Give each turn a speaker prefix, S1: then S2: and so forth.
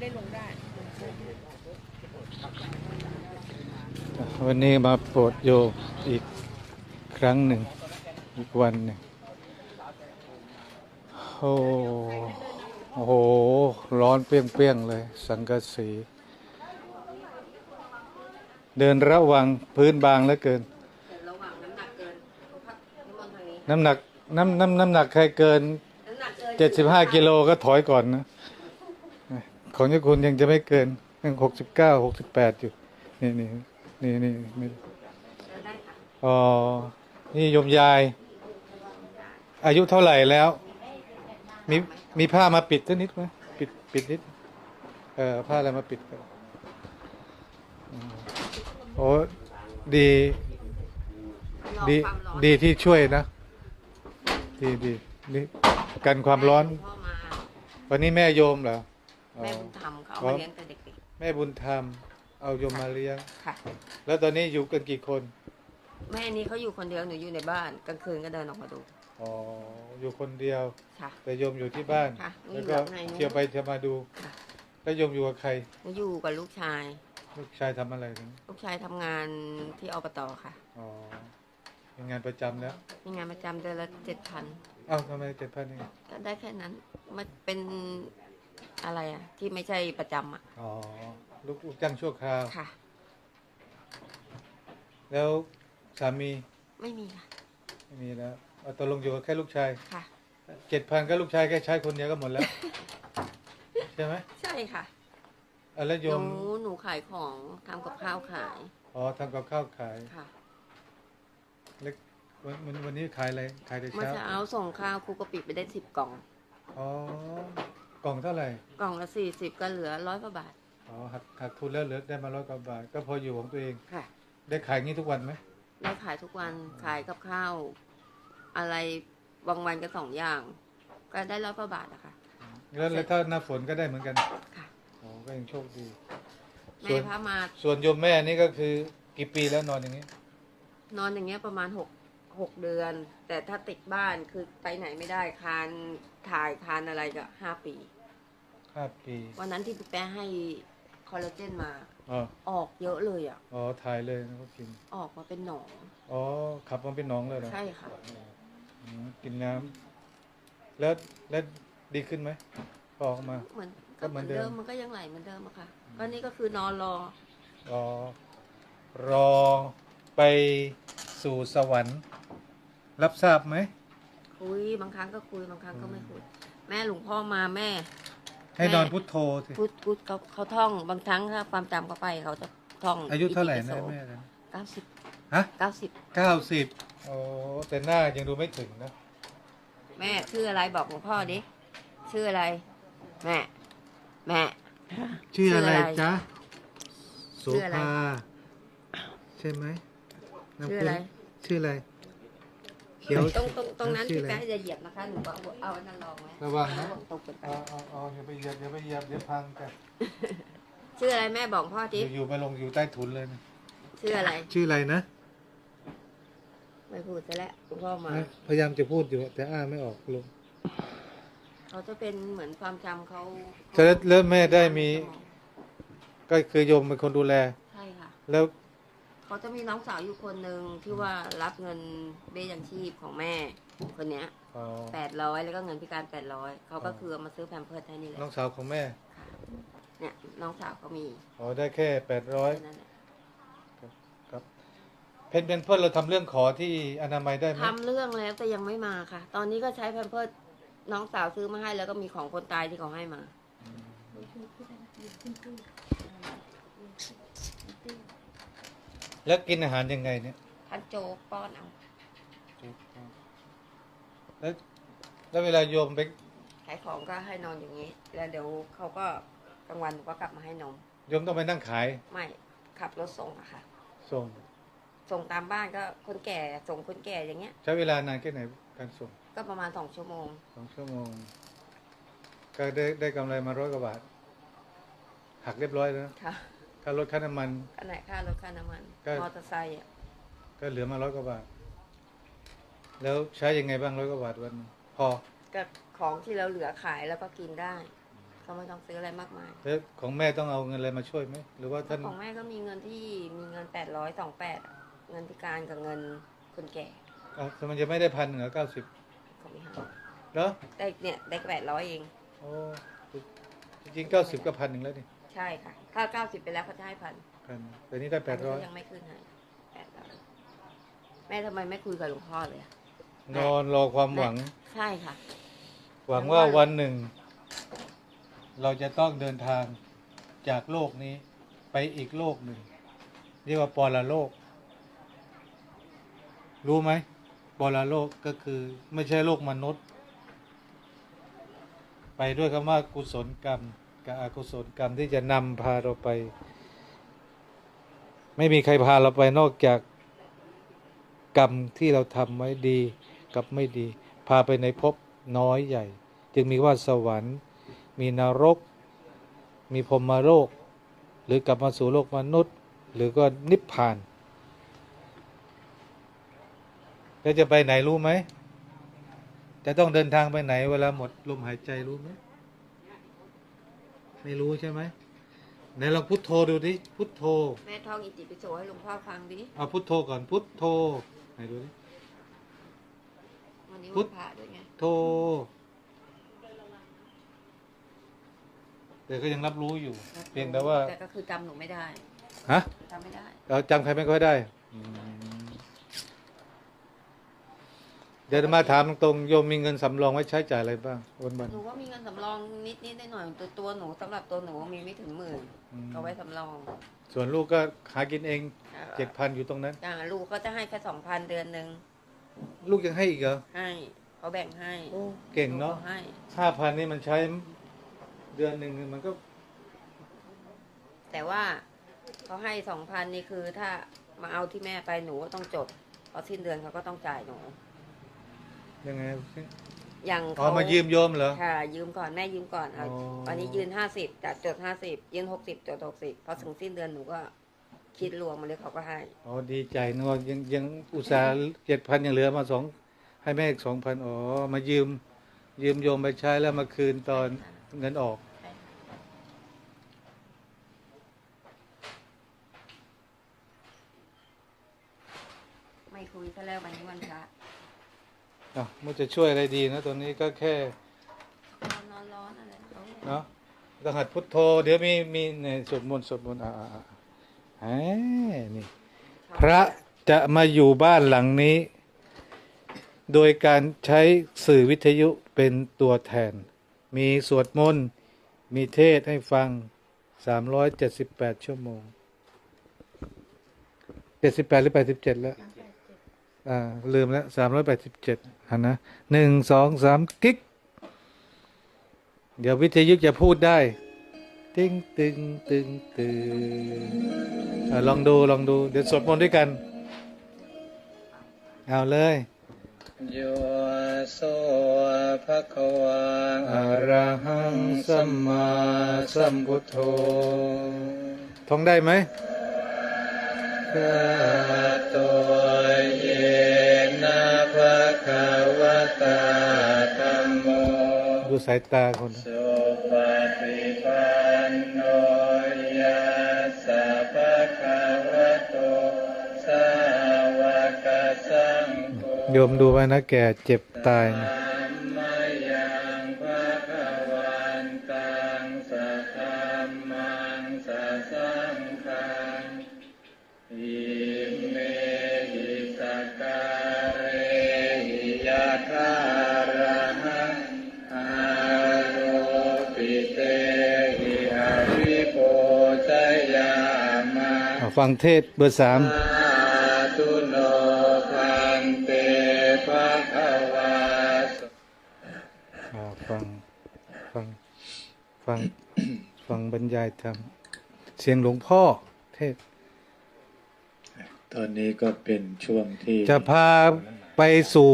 S1: ได้ลงได้
S2: วันนี้มาโปรดโยมอีกครั้งหนึ่ง อีกวันหนึ่งโอ้โอ้โห ร้อนเปรี้ยงๆเลย สังกะสี เดินระวังพื้นบางเหลือเกิน
S1: ระหว่างน้ำหนักเกินพักนิมนต์ทางนี้
S2: น้ำหนักน้ำน้ำน้ำหนักใครเกิน
S1: น้ำหนักเกิน
S2: เจ็ดสิบห้ากิโลก็ถอยก่อนนะ ของเจ้าคุณยังจะไม่เกินยังหกสิบเก้าหกสิบแปดอยู่ นี่นี่นี่นี่
S1: ได้ค่
S2: อ๋อ นี่โยมยาย อายุเท่าไหร่แล้ว มีมีผ้ามาปิดสักนิดไหมปิดปิดนิด เออเอผ้าอะไรมาปิดกันโอ้ดี ดี ดีที่ช่วยนะ ดีดีนี่กันความร้อน วันนี้แม่โยมเหรอ
S1: แม่บุญธรรมเขาเอา
S2: อ๋อ
S1: มาเลี้ยงแต่เด็ก
S2: แม่บุญธรรม เอาโยมมาเลี้ยง
S1: ๆค่ะ
S2: แล้วตอนนี้อยู่กันกี่คน
S1: แม่นี่เขาอยู่คนเดียวหนูอยู่ในบ้านกลางคืนก็เดินออกมาดู
S2: อ๋อ อยู่คนเดียว
S1: ค่ะ
S2: แต่โยมอยู่ที่บ้าน
S1: ค่ะ
S2: แล้วก็
S1: อยู่กับนายนุ
S2: เที่ยวไปเที่ยวมาดู
S1: ค่ะ
S2: แล้วโยมอยู่กับใคร
S1: หนูอยู่กับลูกชาย
S2: ลูกชายทำอะไรถึง
S1: ลูกชายทำงานที่อบตค่ะ
S2: อ๋อเป็นงานประจำแล้ว
S1: มีงานประจำเดือนละเจ็ดพัน
S2: เอ้าทำไมเจ็ดพันเอง
S1: ก็ได้แค่นั้น มันเป็น อะไรอะที่ไม่ใช่ประจำอะ
S2: อ๋อลูกลูกจ้างชั่วคราว
S1: ค่ะ
S2: แล้วสามี
S1: ไม่มีค่ะ
S2: ไม่มีแล้วเอาตกลงอยู่กับแค่ลูกชาย
S1: ค่ะ
S2: เจ็ดพันก็ลูกชายแค่ใช้คนเดียวก็หมดแล้ว ใช่ไหม
S1: ใช่ค่ะ
S2: อะแล้ว
S1: ห
S2: โย
S1: นู
S2: ม
S1: หนูขายของทำกับข้าวขาย
S2: อ๋อทำกับข้าวขาย
S1: ค่ะ
S2: แล้ววันวันวันนี้ขายอะไรขายแต่
S1: เมื่อ
S2: เช้า
S1: เช้าส่งข้าวครูกะปิไปได้สิบกล่อง
S2: อ๋อ กล่องเท่าไหร่
S1: กล่องละสี่สิบก็เหลือร้อยกว่าบาท
S2: อ๋อหักหักทุนแล้วเหลือได้มาร้อยกว่าบาท ก็พออยู่ของตัวเอง
S1: ค่ะ
S2: ได้ขายงี้ทุกวันไหม
S1: ได้ขายทุกวันขายกับข้าว อะไรบางวันก็สองอย่าง ก็ได้ร้อยกว่าบาทอะค่ะ
S2: แล้วแล้วถ้าหน้าฝนก็ได้เหมือนกัน
S1: ค่ะ
S2: อ๋อก็ยังโชคดี
S1: แม่
S2: ส่วน
S1: พามา
S2: ส่วนโยมแม่นี่ก็คือกี่ปีแล้วนอนอย่างนี้
S1: นอนอย่างเงี้ยประมาณหกหกเดือน แต่ถ้าติดบ้านคือไปไหนไม่ได้คานถ่ายคานอะไรก็ห้าปี
S2: ห้าปี
S1: วันนั้นที่พี่แป๊ะให้คอลลาเจนมา
S2: อ๋อ
S1: ออกเยอะเลยอะ
S2: อ๋อ ถ่ายเลยนะก็กิน
S1: ออกมาเป็นหนอง
S2: อ๋อ ขับมาเป็นหน้องเลยเหรอ
S1: ใช่ค่ะ
S2: อืมกินน้ำ แล้วแล้วดีขึ้นไหมพอออกมา
S1: เหมือน
S2: ก็
S1: ก็
S2: เห
S1: เห
S2: มื
S1: มื
S2: อ
S1: อนน
S2: เดิ
S1: เดิ
S2: ม
S1: มมันก็ยังไหลเหมือนเดิมอะค่ะ ก็นี่ก็คือนอนรอ
S2: อ๋อรอไปสู่สวรรค์ รับทราบไหม
S1: คุยบางครั้งก็คุยบางครั้งก็ไม่คุย แม่หลวงพ่อมาแม่
S2: ให้นอนพุทโธสิ
S1: พูดพูดเขาเขาท่องบางครั้งถ้าความจำเขาไปเขาจะท่อง
S2: อายุเท่าไหร่นะแม่กัน
S1: เก้าสิบ
S2: ฮะ
S1: เก้าสิบ
S2: เก้าสิบโอ้แต่หน้ายังดูไม่ถึงนะ
S1: แม่ชื่ออะไรบอกหลวงพ่อดิ ชื่ออะไร แม่ แม่
S2: ชื่ออะไร
S1: ชื่ออะไร
S2: จ๊ะโส
S1: ชื่ออะไร
S2: ภาใช่ไหมนาม
S1: ชื่อ
S2: คุณ
S1: อะไร
S2: ชื่ออะไรเขียว
S1: ตรงตรงตรงนั้น
S2: ชื่อ
S1: พี่
S2: อะไร
S1: แป๊ะจะเหยียบนะคะหนูบอกเอาอันนั้นลองไว้
S2: ระวังนะ
S1: ระตกเกินไป
S2: อ๋ออ๋ออ๋ออย่าไปเหยียบอย่าไปเหยียบเดี๋ยวพังกัน
S1: ชื่ออะไรแม่บอกพ่อดิ
S2: อยู่ๆมาลงอยู่ใต้ถุนเลยนะ
S1: ชื่ออะไร
S2: ชื่ออะไรนะ
S1: ไม่พูดซะแล้วหลวงพ่อมา
S2: นะพยายามจะพูดอยู่แต่อ้าไม่ออกลง
S1: เขาจะเป็นเหมือนความจำเขา
S2: แล้วแล้วแม่ได้มี ก็คือโยมเป็นคนดูแล
S1: ใช่ค่ะ
S2: แล้ว
S1: เขาจะมีน้องสาวอยู่คนหนึ่งที่ว่ารับเงินเบี้ยยังชีพของแม่คนเนี้ย
S2: อ๋อ
S1: แปดร้อยแล้วก็เงินพิการแปดร้อยเขาก็คือเอามาซื้อแพมเพิร์สให้นี่แหละ
S2: น้องสาวของแม่
S1: ค่ะเนี่ยน้องสาวเขามี
S2: อ๋อได้แค่แปดร้อย
S1: แค่นั้นแหละ
S2: ครับเพนเป็นเพื่อนเราทำเรื่องขอที่อนามัยได้ไหม
S1: ทำเรื่องแล้วแต่ยังไม่มาค่ะ ตอนนี้ก็ใช้แพมเพิร์สน้องสาวซื้อมาให้แล้วก็มีของคนตายที่เขาให้มา
S2: แล้วกินอาหารยังไงเนี่ย
S1: ท่านโจกป้อนเอา
S2: แล้วแล้วเวลาโยมไป
S1: ขายของก็ให้นอนอย่างนี้ แล้วเดี๋ยวเขาก็กลางวันก็กลับมาให้นม
S2: โยมต้องไปนั่งขาย
S1: ไม่ขับรถส่งอะค่ะ
S2: ส่ง
S1: ส่งตามบ้านก็คนแก่ส่งคนแก่อย่างเงี้ย
S2: ใช้เวลานานแค่ไหนการส่ง
S1: ก็ประมาณสองชั่วโมง
S2: สองชั่วโมง ก็ได้ได้กำไรมาร้อยกว่าบาท หักเรียบร้อยแล้วนะ
S1: ค่ะ
S2: ค่ารถค่าน้ำมัน
S1: ขนาดค่ารถค่าน้ำมัน
S2: ก็
S1: มอเตอร์ไซค์อะ
S2: ก็เหลือมาร้อยกว่าบาท แล้วใช้ยังไงบ้างร้อยกว่าบาทวันหนึ่งพอ
S1: ก็ของที่เราเหลือขายแล้วก็กินได้เขาไม่ต้องซื้ออะไรมากมาย
S2: แล้วของแม่ต้องเอาเงินอะไรมาช่วยไหมหรือว่าท่าน
S1: ของแม่ก็มีเงินที่มีเงินแปดร้อยสองแปดเงินพิการกับเงินคนแก่
S2: เอาทำไมจะไม่ได้พันเหรอเก้าสิบ
S1: เขาไม่ให้
S2: เหรอ
S1: ได้เนี่ยได้แปดร้อยเอง
S2: โอ้จริงๆเก้าสิบก็พันหนึ่งแล้วนี่
S1: ใช่ค่ะ ถ้าเก้าสิบไปแล้วเขาจะให้พัน
S2: พันแต่นี่ได้แปดร้อย
S1: ยังไม่ขึ้นให้แปดร้อยแม่ทำไมไม่คุยกับหลวงพ่อเลยอะ
S2: นอนรอความหวัง
S1: ใช่ค่ะ
S2: หวังว่าวันหนึ่ง เราจะต้องเดินทางจากโลกนี้ไปอีกโลกหนึ่ง เรียกว่าปรโลก รู้ไหมปรโลกก็คือ ไม่ใช่โลกมนุษย์ ไปด้วยคำว่ากุศลกรรม กับอกุศลกรรมที่จะนำพาเราไป ไม่มีใครพาเราไปนอกจากกรรมที่เราทำไว้ดีกับไม่ดี พาไปในภพน้อยใหญ่ จึงมีว่าสวรรค์ มีนรก มีพรมโลก หรือกลับมาสู่โลกมนุษย์ หรือก็นิพพานแล้วจะไปไหนรู้ไหมจะต้องเดินทางไปไหนเวลาหมดลมหายใจรู้ไหม ไม่รู้ใช่ไหมไหนลองพุทโธดูดิพุทโธ
S1: แม่ท่องอิติปิโสให้หลวงพ่อฟังดิ
S2: เอาพุทโธก่อนพุทโธไหนดูดิ
S1: วันนี้
S2: พุ
S1: วั
S2: ท
S1: นพระด้วยไง
S2: โธแต่ก็ยังรับรู้อยู่ เพียงแต่ว่า
S1: แต่ก็คือจำหนูไม่ได้
S2: ฮะ
S1: จำไม่ได้
S2: เราจำใครไม่ค่อยได้อืม เดี๋ยวมาถามตรงๆโยมมีเงินสำรองไว้ใช้จ่ายอะไรบ้างวันวัน
S1: หนูก็มีเงินสำรองนิดนิดหน่อยๆตัวตัวหนูสำหรับตัวหนูมีไม่ถึงหมื่น
S2: อืม
S1: เอาไว้สำรอง
S2: ส่วนลูกก็หากินเอง
S1: อ่า
S2: เจ็ดพันอยู่ตรงนั้น
S1: อ่าลูกก็จะให้แค่สองพันเดือนหนึ่ง
S2: ลูกยังให้อีกเหรอ
S1: ให้เขาแบ่งให้
S2: โอ้เก่งเนาะ
S1: ลูกขให้
S2: ห้าพันนี่มันใช้เดือนหนึ่งมันก็
S1: แต่ว่าเขาให้สองพันนี่คือถ้ามาเอาที่แม่ไปหนูก็ต้องจดพอสิ้นเดือนเขาก็ต้องจ่ายหนู
S2: ยังไง
S1: อย่าง
S2: อ๋อ
S1: เขา
S2: มายืมโยมเหรอ
S1: ค่ะ ยืมก่อนแม่ยืมก่อนเอา
S2: อ๋อ
S1: วันนี้ยืนห้าสิบจากจดห้าสิบยืนหกสิบจดหกสิบพอถึงสิ้นเดือนหนูก็คิดรวมมาเลยเขาก็ให้
S2: อ๋อดีใจนึกว่ายังยังอุตส่าห์เจ็ดพันยังเหลือมาสองให้แม่อีกสองพันอ๋อมายืม ยืมโยมไปใช้แล้วมาคืนตอนเงินออก
S1: ไม่คุยซะแล้ววันนี้วันพระ
S2: อะมันจะช่วยอะไรดีนะตัวนี้ก็แค่
S1: นอนร้อนอะไรเขา
S2: เนาะต้องหัดพุทโธ เดี๋ยวมีมีเนี่ยสวดมนต์สวดมนต์อ่าอ่าอ่าแหมนี่ พระจะมาอยู่บ้านหลังนี้ โดยการใช้สื่อวิทยุเป็นตัวแทน มีสวดมนต์มีเทศให้ฟัง 378 ชั่วโมง 78 หรือ 87 แล้ว อ่าลืมแล้ว387อันนะหนึ่งสองสามกิ๊ก เดี๋ยววิทยุจะพูดได้ ตึงตึงตึงตึงอะลองดูลองดู เดี๋ยวสวดมนต์ด้วยกัน เอาเลย
S3: โยโสภะคะวัง
S2: อะระหังสัมมาสัมพุทโธท่องได้ไหม สายตาคน
S3: สุปฏิปันโนยัสสะภะคะวะโตสาวกสังโฆ
S2: โยมดูไว้นะแก่เจ็บตายนะ ฟังเทศเบอร์สาม
S3: สาธุโนพันเตภะคะวา
S2: อ่าฟัง ฟัง ฟัง ฟังบรรยายธรรม เสียงหลวงพ่อเทศ
S3: ตอนนี้ก็เป็นช่วงที่
S2: จะพาไปสู่